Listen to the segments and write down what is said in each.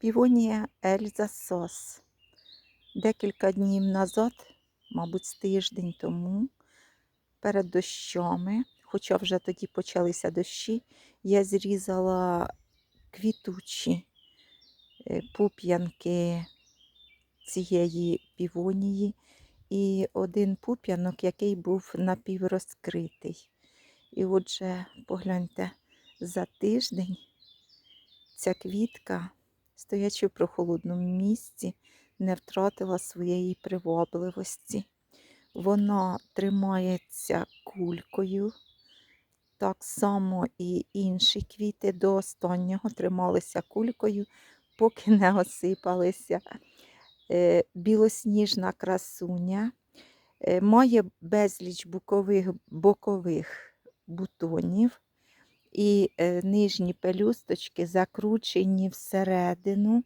Півонія Ельза Сос. Декілька днів назад, мабуть, тиждень тому, перед дощами, хоча вже тоді почалися дощі, я зрізала квітучі е, пуп'янки цієї півонії і один пуп'янок, який був напіврозкритий. І отже, погляньте, за тиждень ця квітка, стоячи в прохолодному місці, не втратила своєї привабливості. Вона тримається кулькою. Так само і інші квіти до останнього трималися кулькою, поки не осипалися. Е, Білосніжна красуня. Е, Має безліч бокових, бокових бутонів, і е, нижні пелюсточки закручені всередину.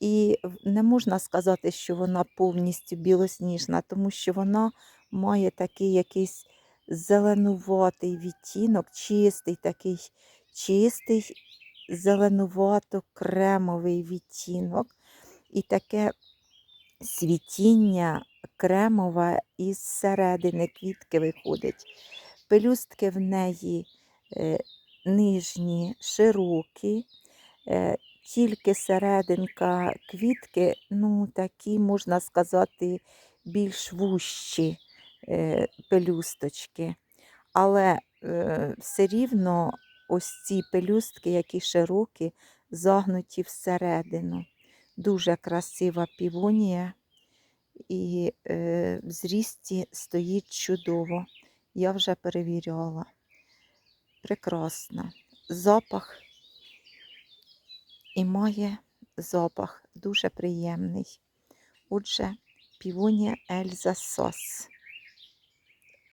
І не можна сказати, що вона повністю білосніжна, тому що вона має такий якийсь зеленуватий відтінок, чистий такий чистий, зеленувато-кремовий відтінок. І таке світіння кремове із середини квітки виходить. Пелюстки в неї нижні, широкі, е, тільки серединка квітки, ну, такі, можна сказати, більш вущі е, пелюсточки. Але е, все рівно ось ці пелюстки, які широкі, загнуті всередину. Дуже красива півонія і е, в зрісті стоїть чудово. Я вже перевіряла. Прекрасна. Запах і має запах дуже приємний. Отже, півонія Ельза Сос.